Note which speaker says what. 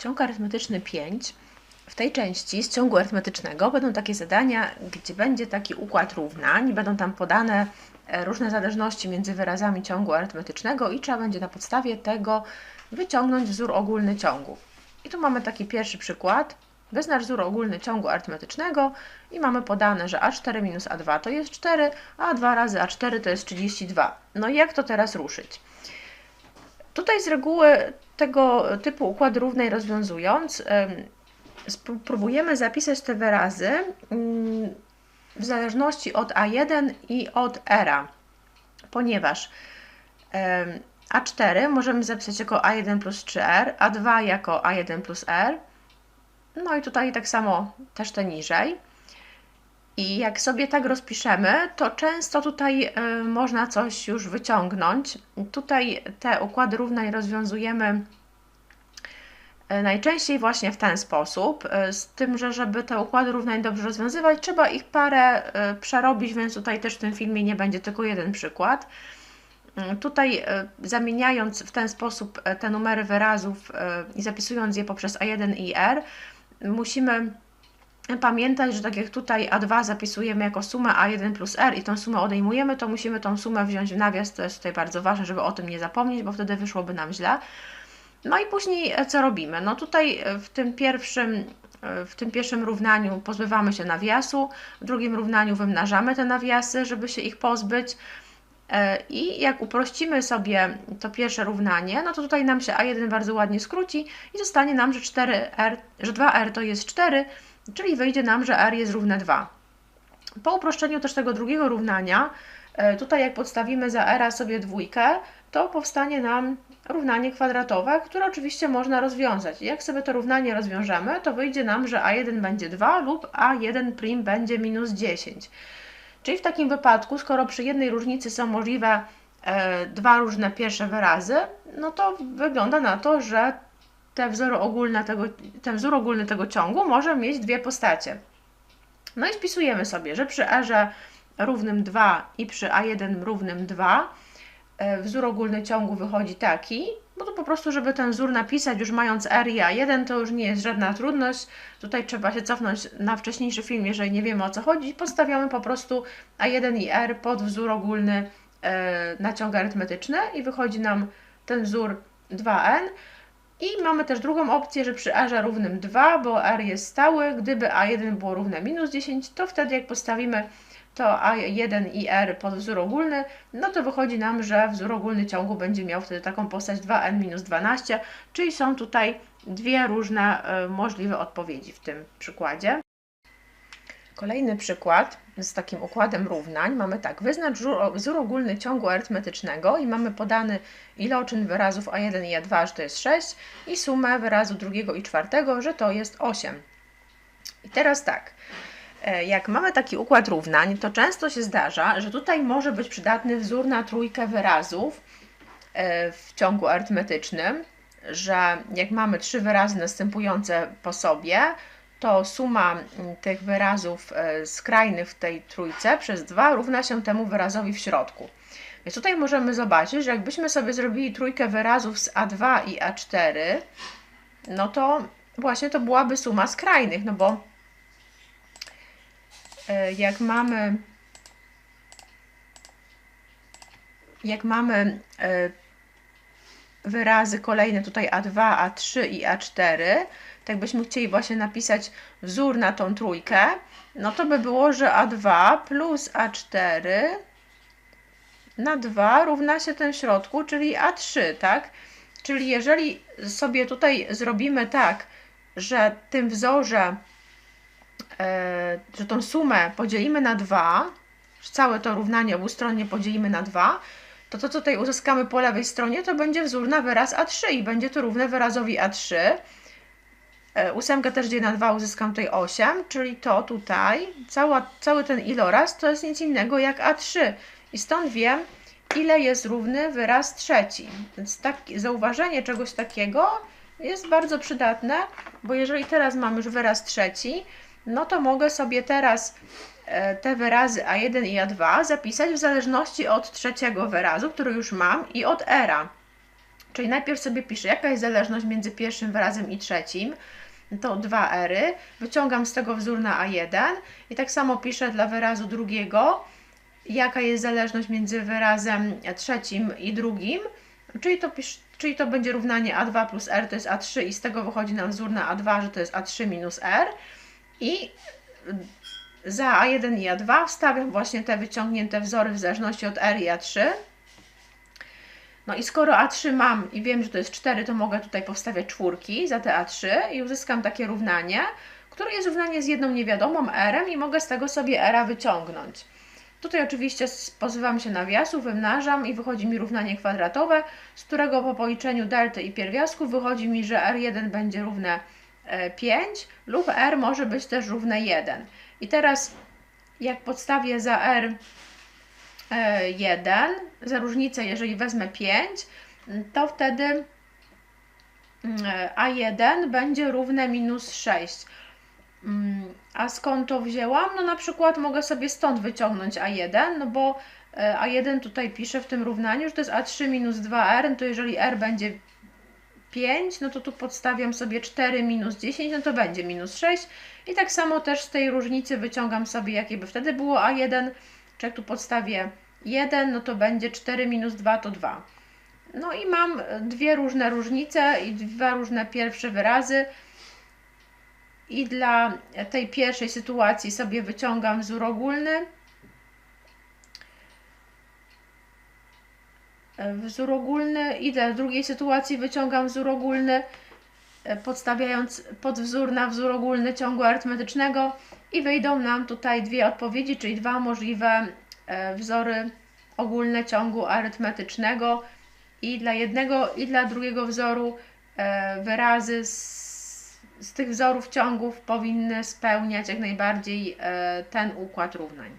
Speaker 1: Ciąg arytmetyczny 5. W tej części z ciągu arytmetycznego będą takie zadania, gdzie będzie taki układ równań, będą tam podane e, różne zależności między wyrazami ciągu arytmetycznego i trzeba będzie na podstawie tego wyciągnąć wzór ogólny ciągu. I tu mamy taki pierwszy przykład. Wyznacz wzór ogólny ciągu arytmetycznego i mamy podane, że a4 minus a2 to jest 4, a 2 razy a4 to jest 32. No i jak to teraz ruszyć? Tutaj z reguły tego typu układy równej rozwiązując, spróbujemy zapisać te wyrazy mm, w zależności od A1 i od R, ponieważ A4 możemy zapisać jako A1 plus 3R, A2 jako A1 plus R, no i tutaj tak samo też te niżej. I jak sobie tak rozpiszemy, to często tutaj y, można coś już wyciągnąć. Tutaj te układy równań rozwiązujemy y, najczęściej właśnie w ten sposób, y, z tym, że żeby te układy równań dobrze rozwiązywać, trzeba ich parę przerobić, więc tutaj też w tym filmie nie będzie tylko jeden przykład. Y, tutaj zamieniając w ten sposób te numery wyrazów i zapisując je poprzez A1 i R, musimy pamiętać, że tak jak tutaj A2 zapisujemy jako sumę A1 plus R i tą sumę odejmujemy, to musimy tą sumę wziąć w nawias, to jest tutaj bardzo ważne, żeby o tym nie zapomnieć, bo wtedy wyszłoby nam źle. No i później e, co robimy? No tutaj e, w tym pierwszym e, w tym pierwszym równaniu pozbywamy się nawiasu, w drugim równaniu wymnażamy te nawiasy, żeby się ich pozbyć. I jak uprościmy sobie to pierwsze równanie, no to tutaj nam się A1 bardzo ładnie skróci i zostanie nam, że 4R, że 2R to jest 4, czyli wyjdzie nam, że r jest równe 2. Po uproszczeniu też tego drugiego równania, e, tutaj jak podstawimy za r sobie dwójkę, to powstanie nam równanie kwadratowe, które oczywiście można rozwiązać. Jak sobie to równanie rozwiążemy, to wyjdzie nam, że a1 będzie 2 lub a1' będzie minus 10. Czyli w takim wypadku, skoro przy jednej różnicy są możliwe e, dwa różne pierwsze wyrazy, no to wygląda na to, że te wzory ogólne tego, ten wzór ogólny tego ciągu może mieć dwie postacie. No i spisujemy sobie, że przy r równym 2 i przy a1 równym 2 e, wzór ogólny ciągu wychodzi taki, bo to po prostu, żeby ten wzór napisać już mając r i a1, to już nie jest żadna trudność. Tutaj trzeba się cofnąć na wcześniejszy film, jeżeli nie wiemy o co chodzi. Podstawiamy po prostu a1 i r pod wzór ogólny e, na ciąg arytmetyczny i wychodzi nam ten wzór 2n. I mamy też drugą opcję, że przy r równym 2, bo r jest stały, gdyby a1 było równe minus 10, to wtedy jak postawimy to a1 i r pod wzór ogólny, no to wychodzi nam, że wzór ogólny ciągu będzie miał wtedy taką postać 2n minus 12, czyli są tutaj dwie różne y, możliwe odpowiedzi w tym przykładzie. Kolejny przykład z takim układem równań. Mamy tak, wyznacz wzór ogólny ciągu arytmetycznego i mamy podany iloczyn wyrazów a1 i a2, że to jest 6 i sumę wyrazu drugiego i czwartego, że to jest 8. I teraz tak, e, jak mamy taki układ równań, to często się zdarza, że tutaj może być przydatny wzór na trójkę wyrazów e, w ciągu arytmetycznym, że jak mamy trzy wyrazy następujące po sobie, to suma mm, tych wyrazów e, skrajnych w tej trójce przez 2 równa się temu wyrazowi w środku. Więc tutaj możemy zobaczyć, że jakbyśmy sobie zrobili trójkę wyrazów z A2 i A4, no to właśnie to byłaby suma skrajnych, no bo e, jak mamy jak mamy e, wyrazy kolejne tutaj A2, A3 i A4, tak byśmy chcieli właśnie napisać wzór na tą trójkę, no to by było, że A2 plus A4 na 2 równa się ten środku, czyli A3, tak? Czyli jeżeli sobie tutaj zrobimy tak, że tym wzorze, e, że tą sumę podzielimy na 2, całe to równanie obustronnie podzielimy na 2, to to, co tutaj uzyskamy po lewej stronie, to będzie wzór na wyraz A3 i będzie to równe wyrazowi A3. E, ósemkę też dzielę na 2, uzyskam tutaj 8, czyli to tutaj, cała, cały ten iloraz to jest nic innego jak A3. I stąd wiem, ile jest równy wyraz trzeci. Więc tak, zauważenie czegoś takiego jest bardzo przydatne, bo jeżeli teraz mam już wyraz trzeci, no to mogę sobie teraz te wyrazy A1 i A2 zapisać w zależności od trzeciego wyrazu, który już mam i od era. Czyli najpierw sobie piszę, jaka jest zależność między pierwszym wyrazem i trzecim. To dwa ery. Wyciągam z tego wzór na A1 i tak samo piszę dla wyrazu drugiego, jaka jest zależność między wyrazem trzecim i drugim. Czyli to, pisz, czyli to będzie równanie A2 plus R to jest A3 i z tego wychodzi nam wzór na A2, że to jest A3 minus R. I za A1 i A2 wstawiam właśnie te wyciągnięte wzory w zależności od R i A3. No i skoro A3 mam i wiem, że to jest 4, to mogę tutaj powstawiać czwórki za te A3 i uzyskam takie równanie, które jest równanie z jedną niewiadomą R i mogę z tego sobie R wyciągnąć. Tutaj oczywiście pozywam się nawiasu, wymnażam i wychodzi mi równanie kwadratowe, z którego po policzeniu delty i pierwiastków wychodzi mi, że R1 będzie równe 5 e, lub R może być też równe 1. I teraz jak podstawię za R 1, e, za różnicę jeżeli wezmę 5, to wtedy mm, A1 będzie równe minus 6. Mm, a skąd to wzięłam? No na przykład mogę sobie stąd wyciągnąć A1, no bo e, A1 tutaj piszę w tym równaniu, że to jest A3 minus 2R, no to jeżeli R będzie 5, no to tu podstawiam sobie 4 minus 10, no to będzie minus 6. I tak samo też z tej różnicy wyciągam sobie, jakie by wtedy było A1, czy jak tu podstawię 1, no to będzie 4 minus 2 to 2. No i mam dwie różne różnice i dwa różne pierwsze wyrazy. I dla tej pierwszej sytuacji sobie wyciągam wzór ogólny. Wzór ogólny i dla drugiej sytuacji wyciągam wzór ogólny, podstawiając pod wzór na wzór ogólny ciągu arytmetycznego i wyjdą nam tutaj dwie odpowiedzi, czyli dwa możliwe e, wzory ogólne ciągu arytmetycznego i dla jednego i dla drugiego wzoru e, wyrazy z z tych wzorów ciągów powinny spełniać jak najbardziej e, ten układ równań.